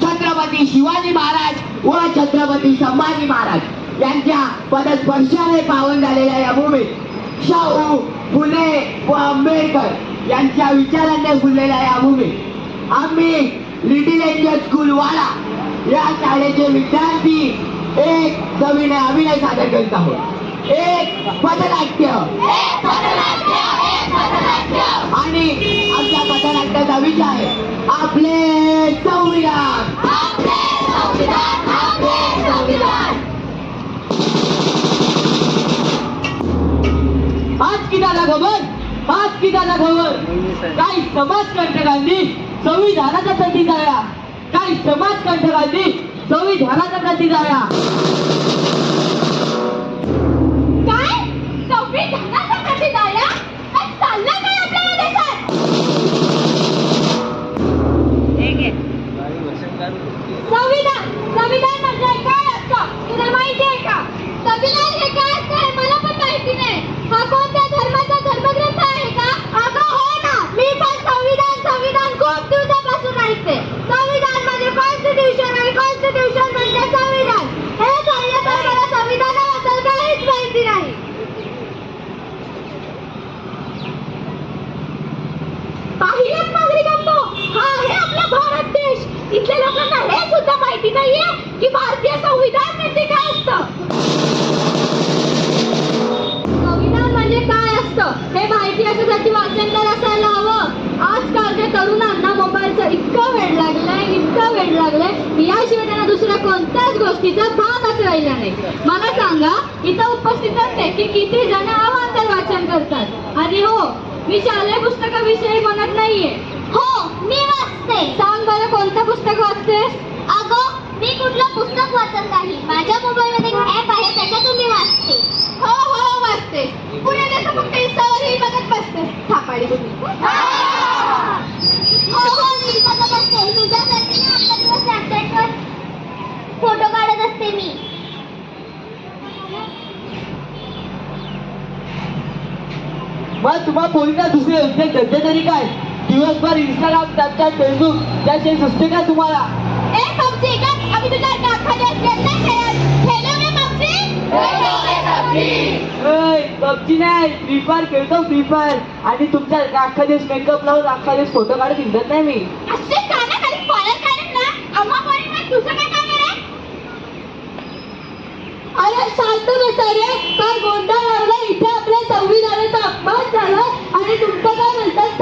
छत्रपती शिवाजी महाराज व छत्रपती संभाजी महाराज यांच्या पदस्पर्शाने पावन झालेल्या या भूमीत शाहू फुले व आंबेडकर यांच्या विचारांनी फुललेल्या या भूमीत आम्ही लिटिल एंजल स्कूल वाला या शाळेचे विद्यार्थी एक सविनय अभिनय सादर करत आहोत. एक पथनाट्य. आणि आमच्या पथनाट्याचा विचार आहे. आपले संविधान आज किनाला खबर आज किनाला खबर काही समाजकंटकांनी संविधानाचा प्रती जाया काही समाजकंटकांनी संविधानाचा प्रती जाया संविधान म्हणजे काय असतं संविधान म्हणजे काय असतं हे माहिती याच्यासाठी वाचन तर असायला हवं आजकालच्या तरुणांना मोबाईलचं इतकं वेळ लागलंय इतकं वेळ लागलंय याशिवाय त्यांना दुसऱ्या कोणत्याच गोष्टीचा भागच राहिला नाही मला सांगा इथं उपस्थित असते की किती जण अवांतर वाचन करतात आणि हो मी शालेय पुस्तकाविषयी म्हणत नाहीये हो मी वाचते सांग बरं कोणतं पुस्तक वाचतेस अगं मी कुठलं पुस्तक वाचत नाही. माझ्या मोबाईल मध्ये ऍप आहे त्याच्यातून मी वाचते. हो हो वाचते. पुढे कसं फक्त इंस्टावरही बघत बसते. थापाडी तुम्ही. हो हो मी बघत असते. तुझ्यासाठी ना आपला दिवस स्नॅपचॅटवर फोटो काढत असते मी. मग तुम्हा पोरींना दुसरे उद्योग धंदे तरी काय? दिवसभर इंस्टाग्राम स्नॅपचॅट फेसबुक त्याचे सुचते का तुम्हाला? पबजी नाही फ्री फायर खेळतो फ्री फायर आणि तुमच्या अख्खा दिवस मेकअप लावून अख्खा दिवस फोटो काढत हिंडत नाही मी अरे शांत बसा रे काय गोंधळ लागला इथे आपल्या संविधानाचा अपमान झाला आणि तुमचं काय म्हणतात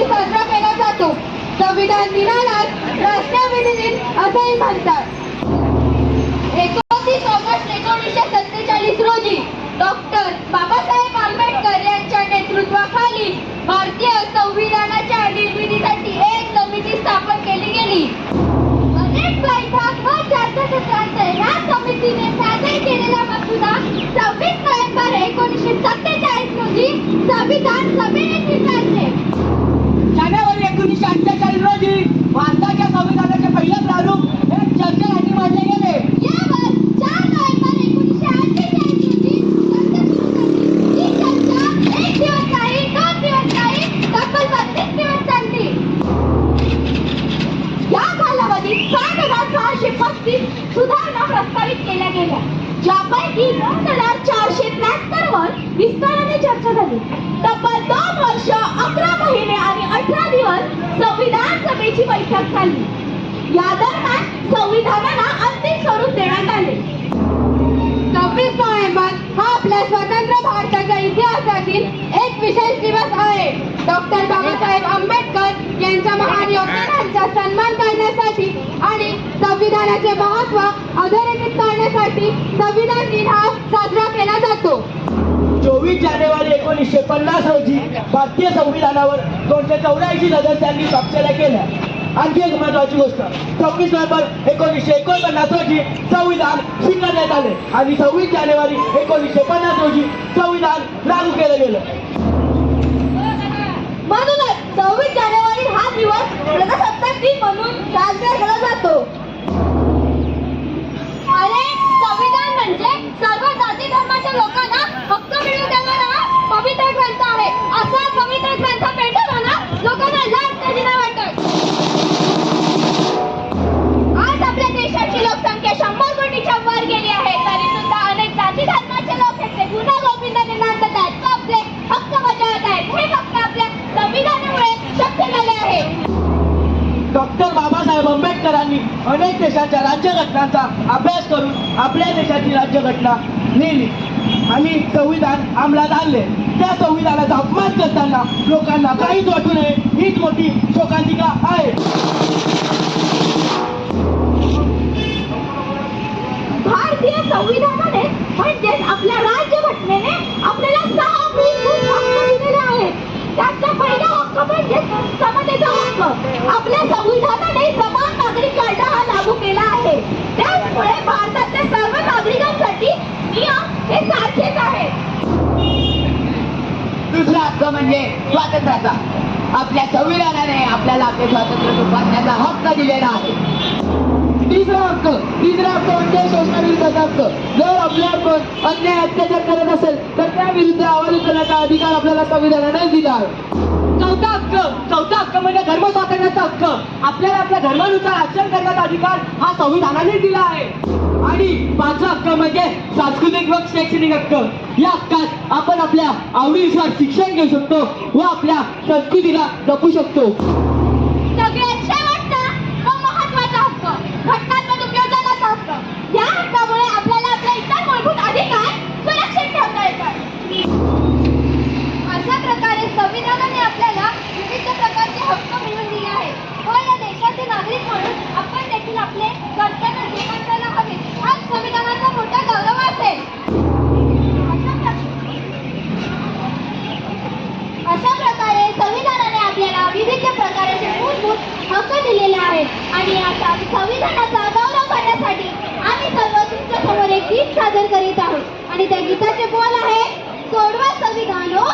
साजरा केला जातो. संविधान दिनालाच ज्यापैकी दोन हजार चारशे त्र्याहत्तर झाली. तब्बल दोन वर्ष अकरा महिने आणि अठरा दिवस संविधान सभेची बैठक झाली. या दरम्यान संविधानाला अंतिम स्वरूप देण्यात आले. सव्वीस नोव्हेंबर हा आपल्या स्वतंत्र भारताच्या इतिहासातील एक विशेष दिवस आहे. डॉक्टर बाबासाहेब आंबेडकर यांच्या महान योगदानांचा सन्मान करण्यासाठी आणि संविधानाचे महत्त्व अधोरेखित करण्यासाठी संविधान दिन हा साजरा केला जातो. चोवीस जानेवारी एकोणीसशे पन्नास रोजी भारतीय संविधानावर दोनशे चौऱ्याऐंशी सदस्यांनी स्वाक्षऱ्या केल्या आणखी एक महत्वाची गोष्ट सव्वीस नोव्हेंबर एकोणीसशे एकोणपन्नास रोजी संविधान स्वीकारण्यात आले आणि सव्वीस जानेवारी एकोणीसशे पन्नास रोजी संविधान लागू केलं गेलं. म्हणूनच सव्वीस जानेवारी हा दिवस प्रजासत्ताक दिन म्हणून साजरा केला जातो अरे संविधान म्हणजे सर्व जाती धर्माच्या लोकांना देणारा पवित्र ग्रंथ आहे असा पवित्र ग्रंथ पेटवताना लोकांना लाज वाटत आज आपल्या देशाची लोकसंख्या शंभर कोटीच्या वर गेली आहे तरी सुद्धा अनेक जाती धर्माचे लोक येथे गुन्हा गोविंदाने नांदत आहेत व आपले हक्क बजावत आहेत हे फक्त आपल्या संविधानामुळे शक्य झाले आहे डॉक्टर बाबासाहेब आंबेडकरांनी अनेक देशाच्या राज्यघटनांचा अभ्यास करून आपल्या देशाची राज्यघटना लिहिली आणि संविधान अंमलात आणले. त्या संविधानाचा अपमान करताना लोकांना काहीच वाटू नये. हीच मोठी शोकांतिका आहे. म्हणजे स्वातंत्र्याचा. आपल्या संविधानाने आपल्याला आपले स्वातंत्र्य जोपासण्याचा हक्क दिलेला आहे. तिसरा हक्क तिसरा हक्क म्हणजे शोषणाविरुद्धचा हक्क. जर आपल्यावर कोण अन्याय अत्याचार करत असेल तर त्याविरुद्ध आवाज उचलण्याचा अधिकार आपल्याला संविधानाने दिला आहे. चौथा हक्क चौथा हक्क म्हणजे धर्म स्वातंत्र्याचा हक्क. आपल्याला आपल्या धर्मानुसार आचरण करण्याचा अधिकार हा संविधानाने दिला आहे. आणि पाचवा हक्क म्हणजे सांस्कृतिक व शैक्षणिक हक्क. या हक्कात आपण आपल्या आवडीनुसार शिक्षण घेऊ शकतो व आपल्या संस्कृतीला जपू शकतो. सगळ्यात शेवटचा व महत्त्वाचा हक्क घटनात्मक उपयोजनाचा हक्क या हक्कामुळे आपल्याला आपले इतर मूलभूत अधिकार सुरक्षित ठेवता येतात अशा प्रकारे संविधानाने आपल्याला विविध प्रकारचे हक्क मिळवून दिले आहेत व या देशाचे नागरिक म्हणून आपण देखील आपले कर्तव्य जोपासायला हवे हाच संविधानाचा मोठा गौरव असेल अशा प्रकारे अशा प्रकारे संविधानाने आपल्याला विविध प्रकारचे मूलभूत हक्क दिलेले आहेत आणि आता संविधानाचा गौरव करण्यासाठी आम्ही सर्व तुमच्यासमोर एक गीत सादर करीत आहोत. आणि त्या गीताचे बोल आहे सोडवा संविधान हो.